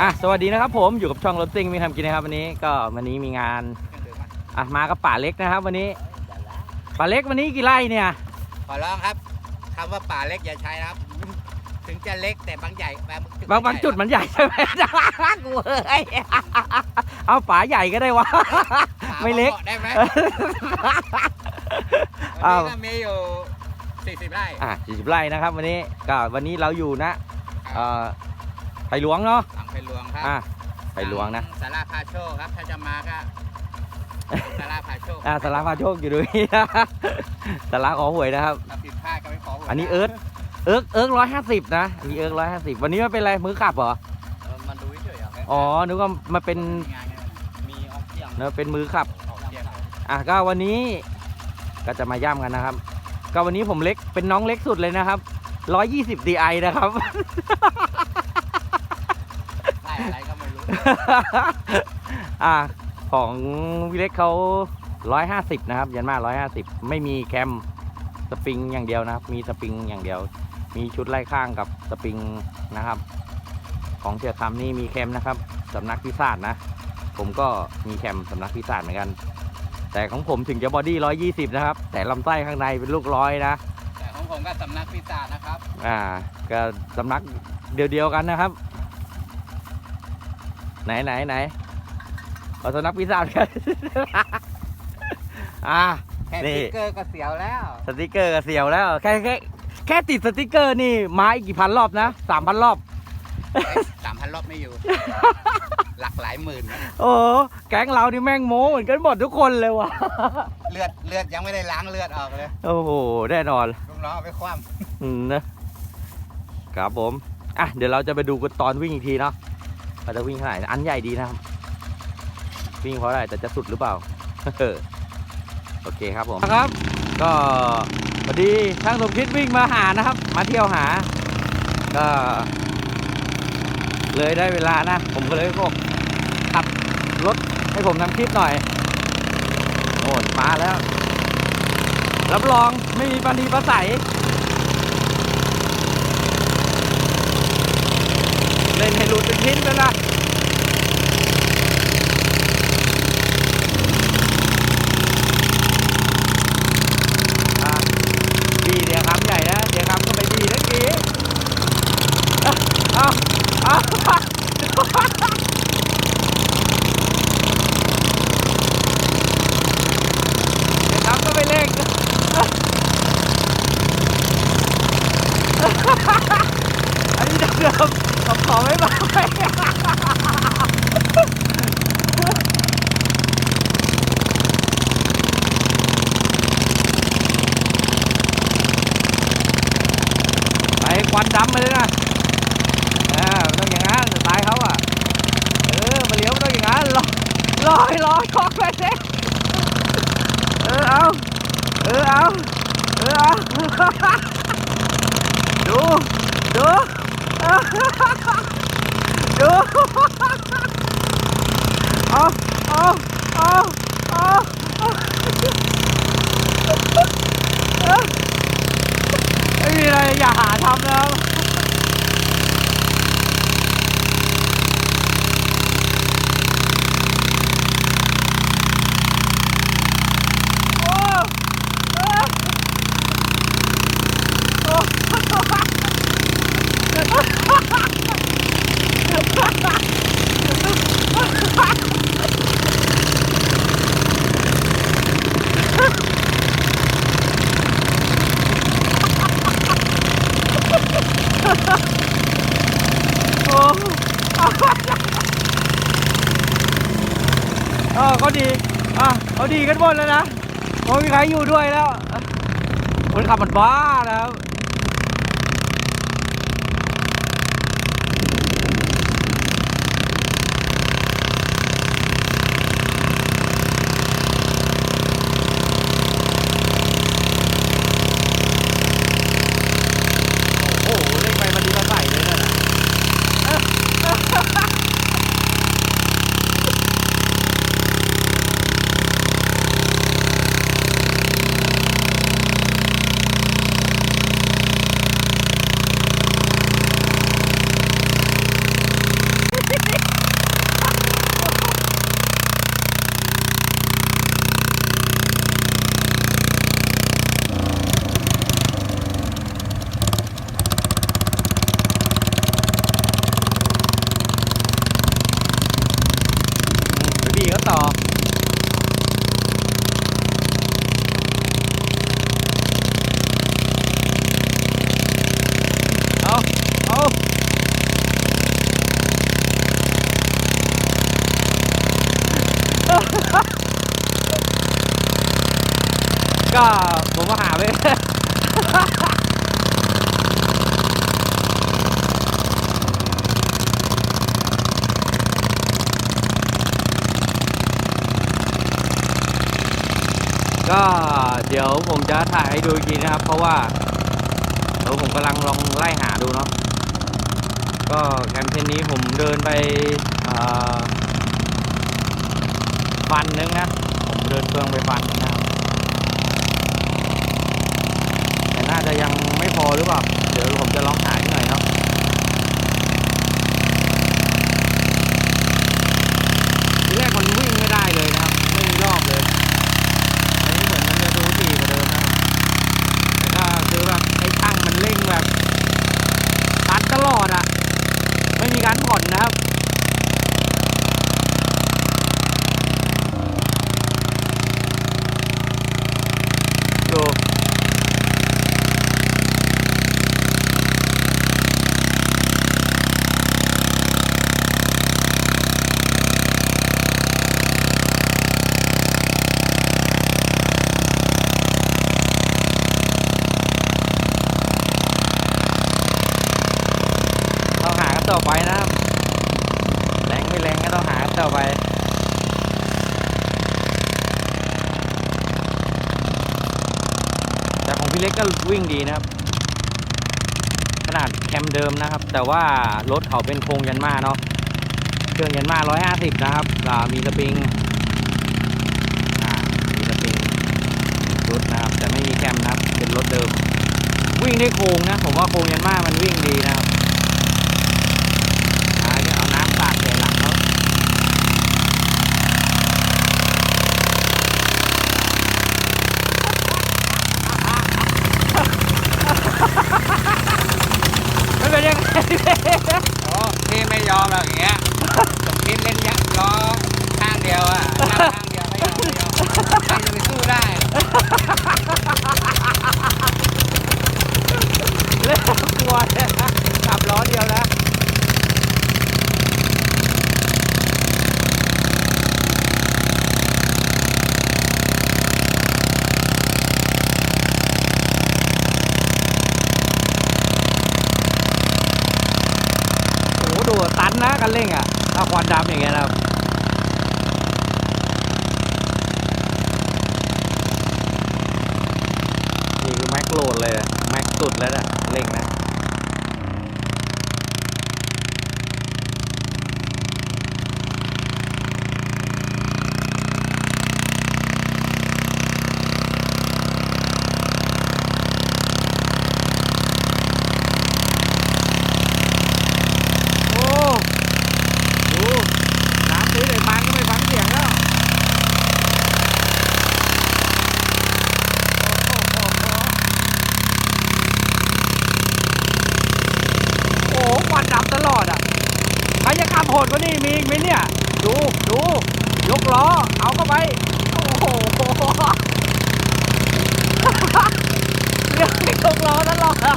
อะสวัสดีนะครับผมอยู่กับช่องรถซิ่งมีทำกินนะครับวันนี้ก็วันนี้มีงานอะมากับป่าเล็กนะครับ วันนี้ป่าเล็กวันนี้กี่ไร่เนี่ยขอร้องครับคำว่าป่าเล็กอย่าใช้นะครับ ถึงจะเล็กแต่บางใหญ่บางบางบางจุดมันใหญ่ใช่ไหม กูเอ้ยเอาป่าใหญ่ก็ได้วะป่าไม่เล็กบาๆได้ไหมอ้าววันนี้ก็มีอยู่40ไร่อะ40ไร่นะครับ วันนี้ก็วันนี้เราอยู่นะเอ่อไปหลวงเนาะฝั่งไปหลวง ครับอะไปหลวงนะสาราพาโชคครับ ถ้าจะมาก็สาราพาโชคอะสาราพาโชคอยู่ด้วยสาราขอหวยนะครับถ้าผิดพลาดก็ไม่ขอหวยอันนี้เอิร์ธเอิร์กเอิร์กร้อยห้าสิบนะอันนี้เอิร์กร้อยห้าสิบวันนี้มันเป็นอะไรมือขับเหรอเออมันดูเฉยๆอะอ๋อนึกว่ามันเป็นมีงานไงมีออกเที่ยงเนอะเป็นมือขับออกเที่ยงอะก็วันนี้ก็จะมาย่ำกันนะครับ ก็วันนี้ผมเล็กเป็นน้องเล็กสุดเลยนะครับ 120 DI นะครับไล่ อะไรก็ไม่รู้อะของวิเล็กเขา150นะครับ ยันมา150ไม่มีแคมสปริงอย่างเดียวนะครับ มีสปริงอย่างเดียว มีชุดไล่ข้างกับสปริงนะครับ ของเชียร์คำนี่มีแคมนะครับสำนักพิซซ่าจนะ ผมก็มีแคมสำนักพิซซ่าจเหมือนกัน แต่ของผมถึงจะบอดี้120นะครับ แต่ลำไส้ข้างในเป็นลูกร้อยนะแต่ของผมก็สำนักพิซซ่านะครับ อ่า ก็สำนักเดียวๆกันนะครับ ไหนไหนไหนเอาสำนักพิซซ่ากันอ่าแค่นี่สติ๊กเกอร์ก็เสียวแล้ว สติกเกอร์ก็เสียวแล้ว แค่แค่แค่ติดสติกเกอร์นี่มาอีกกี่พันรอบนะสามพันรอบสามพันรอบไม่อยู่ หลักหลายหมื่นนะโอ้โหแก๊งเรานี่แม่งโม้เหมือนกันหมดทุกคนเลยว่ะเลือดเลือดยังไม่ได้ล้างเลือดออกเลย โอ้โหแน่นอนลูกน้องเอาไปคว่อืมนะครับผม อะ เดี๋ยวเราจะไปดูกันตอนวิ่งอีกทีเนาะ ว่าจะวิ่งเท่าไหร่อันใหญ่ดีนะครับ วิ่งเพราะอะไรแต่จะสุดหรือเปล่า โอเคครับผมครับ ก็พอดีช่างสมคิดวิ่งมาหานะครับ มาเที่ยวหา ก็ เลยได้เวลานะ ผมก็เลยบอกขับรถให้ผมทำคลิปหน่อยโน่นมาแล้ว รับรองไม่มีปันทีประใส เทิ้งไปละดีเดี๋ยวคำใหญ่นะ เดี๋ยวคำก็ไปดีนักทีเอาเอาเอาเดี๋ยวคำก็ไปเร่งอันนี้เดิมๆผม ขอไม่มาไปควันดำมาเลยนะอ่าต้องอย่างนั้นสไตล์เขาอะ เออมาเลี้ยวต้องอย่างนั้นลอยลอยลอยคอกไปเสิเออเอาเออเอาเออเอาดูดู ดูเอาเอาเอาเอาไม่มีอะไรอย่าหาทำนะครับโอ้เอ้ยโอ้โอ้เออเขาดี อะเขาดี กันหมดแล้วนะไม่มีใครอยู่ด้วยแล้วคนขับมันบ้าแล้ว ก็ผมมาหาไปก็เดี๋ยวผมจะถ่ายให้ดูอีกทีนะครับ เพราะว่าเดี๋ยวผมกำลังลองไล่หาดูเนาะก็แคมเปญนี้ผมเดินไปอ่า ฟันนึงนะ ผมเดินเฟืองไปฟันนึงนะครับแต่น่าจะยังไม่พอหรือเปล่า เดี๋ยวผมจะลองหาอีกหน่อยเนาะทีแรกมันวิ่งไม่ได้เลยนะครับ ไม่มีรอบเลย อันนี้เหมือนมันจะดูดีกว่าเดิมนะครับแต่ก็คือแบบไอ้ช่างมันเร่งแบบตัดตลอดอะไม่มีการผ่อนนะครับ ดูต้องหากันต่อไปนะครับ แรงไม่แรงก็ต้องหากันต่อไป แต่ของ พี่เล็กก็วิ่งดีนะครับ ขนาดแคมเดิมนะครับ แต่ว่ารถเขาเป็นโครงยันมาเนาะเครื่องยันมา 150 นะครับมีสปริงมีสปริงรถนะครับ แต่ไม่มีแคมนะครับ เป็นรถเดิม วิ่งได้โครงนะ ผมว่าโครงยันมามันวิ่งดีนะครับอ่าเดี๋ยวเอาน้ำสาดใส่หลังเขา มันเป็นยังไง โอ้พี่ไม่ยอมหรอกอย่างเงี้ยสมคิดเล่นยักล้อข้างเดียวอะนั่งข้างเดียวไม่ยอมไม่ยอมใครจะไปสู้ได้ เล่นกลัวเนี่ยขับล้อเดียวนะโอ้โหดูันเร่งอะถ้าควันดำอย่างเงี้ยนะครับนี่คือแม็กโหลดเลยนะแม็กสุดแล้วนะเร่งนะ โอ้ดูน้ำซื้อเลยมันก็ไม่ฟังเสียงแล้ว โอ้โหควันดำตลอดอะ ใครจะขับโหดกว่านี้มีอีกไหมเนี่ย ดู ดู ยกล้อ เอาเข้าไป โอ้โหเรื่องย กล้อตลอดอะ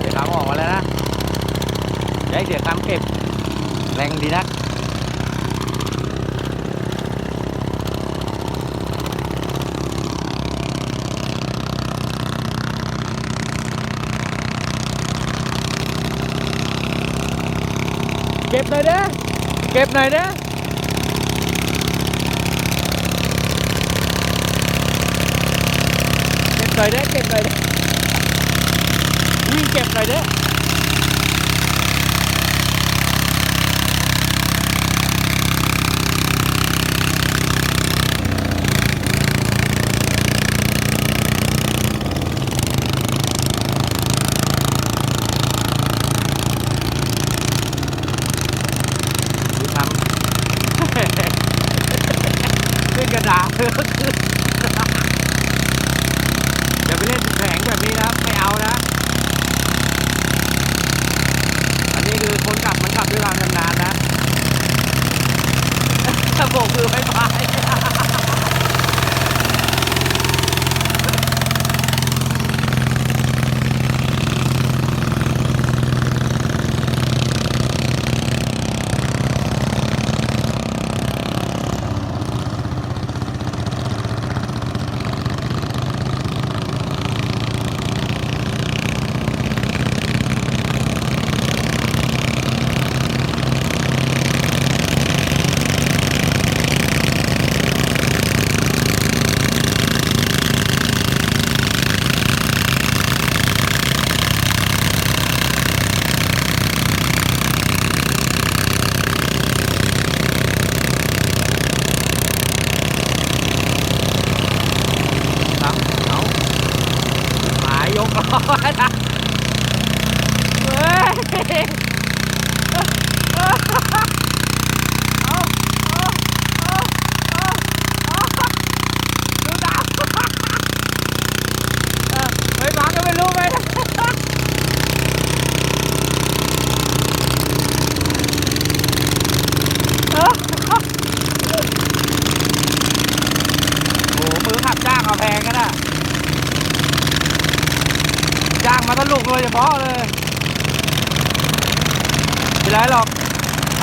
เดี๋ยวขาออกมาแล้วนะอย่าให้เสียคำเก็บ แรงดีนะ เก็บหน่อยเด้อเก็บหน่อยเด้อเก็บหน่อยเด้อเก็บหน่อยเด้อวิ่งเก็บหน่อยเด้อ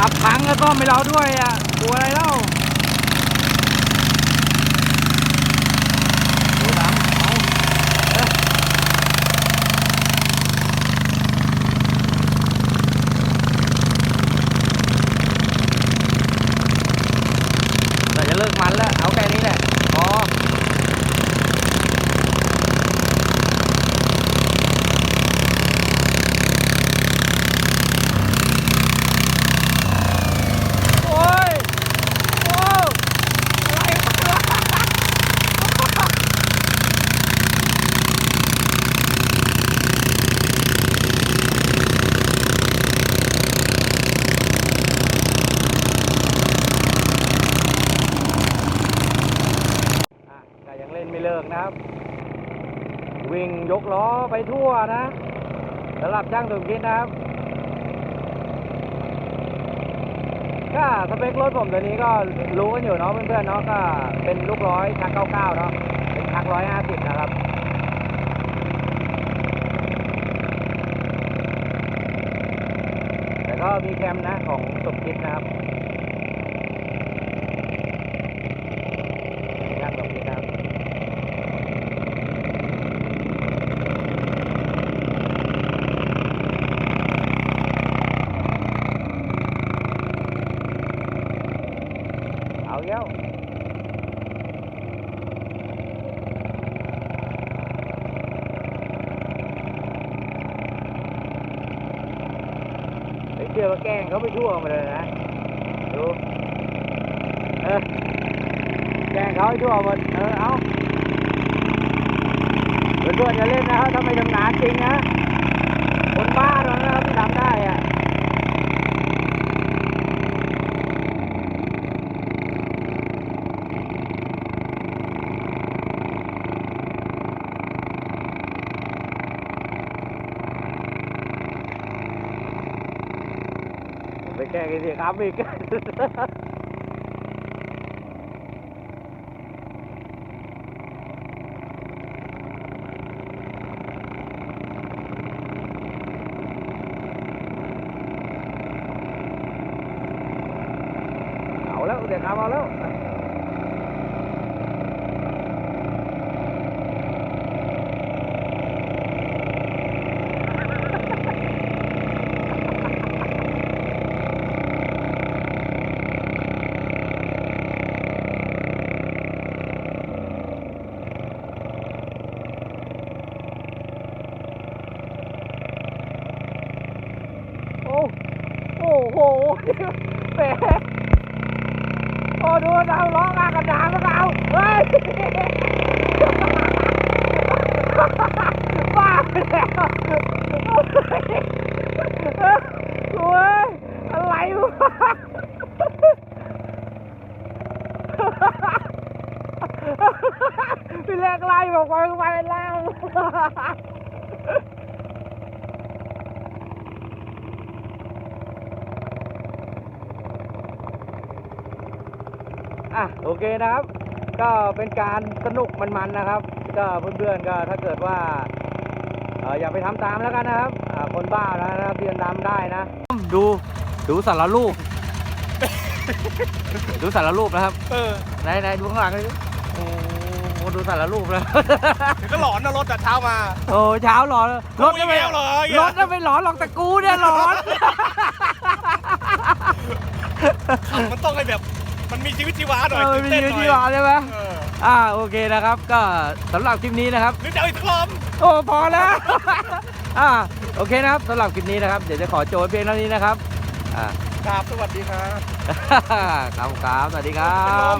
ขับพังแล้วก็ไม่เราด้วยอะกลัวอะไรเล่าดูน้ำเอาเอ้ยเราจะเลิกมันแล้ว เอาแค่นี้แหละพอ โอ้ย โอ้อะไรวะอะก็ยังเล่นไม่เลิกนะครับ วิ่ งยกล้อไปทั่วนะสำหรับช่างสมคิดนะครับก็สเปครถผมตัวนี้ก็รู้กันอยู่เนาะเพื่อนๆเนาะก็เป็นลูกร้อยชัก99เนาะเป็นชัก150นะครับแต่ก็มีแคมนะของสมคิดนะครับช่างสมคิดนะครับ เอาเย้า แกล้งเขาไปทั่วมาเลยนะดูเออแกล้งเขาทั่วหมดเออเอาเพื่อนๆอย่าเล่นนะครับถ้าไม่ทำนาจริงนะคนบ้าเรานั้นนะครับที่ทำได้อะ ไปแก้กันสิครับอีกเอาแล้วเดี๋ยวครับเอาแล้ว โอ้โอ้ โหแหมโอ้ดูดาวร้องอากระดาษแล้วเอาเฮ้ยบ้าไปแล้วโอ้ยอะไรวะพี่แรกไล่บอกไปไปแล้ว อะโอเคนะครับ ก็เป็นการสนุกมันๆนะครับ ก็เพื่อนๆก็ถ้าเกิดว่าเอ่ออย่าไปทำตามแล้วกันนะครับอ่าคนบ้านะครับที่จะทำได้นะ ดูดูสารรูป ดูสารรูปนะครับเออไหนไหนดูข้างหลังเลยดิโอ้โหดูสารรูปแล้วเดี๋ยวก็หลอนนะรถแต่เช้ามาโอ้เช้าหลอนรถไม่ไม่แล้วเหรอรถไม่หลอนหรอกแต่กูเนี่ยหลอนมันต้องให้แบบ มันมีชีวิตชีวาหน่อยเออตื่นมีเต้นอยู่หน่อยที่หลอนใช่ไหมเอออ่าโอเคนะครับก็สำหรับคลิปนี้นะครับหรือจะเอาอีกสักรอบโอ้พอแล้วอ่าโอเคนะครับสำหรับคลิปนี้นะครับเดี๋ยวจะขอโจทย์เพียงเท่านี้นะครับอ่าครับสวัสดีครับครับครับสวัสดีครัเป็นลบม